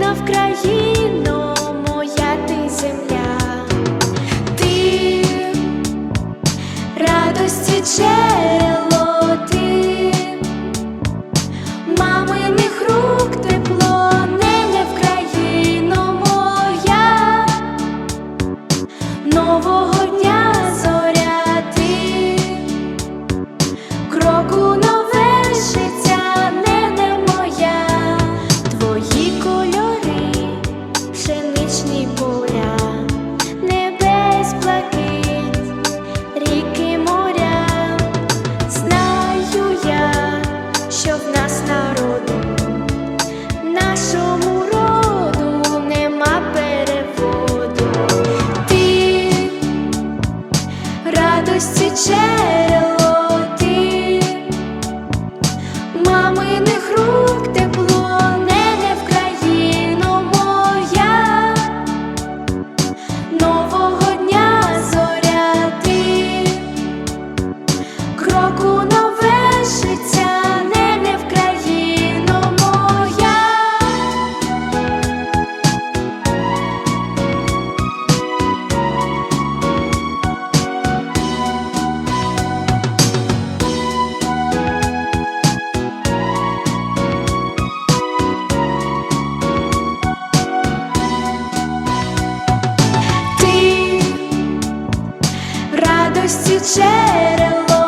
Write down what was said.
рідна Вкраїно, моя ти земля, ти радості джерел радості джерело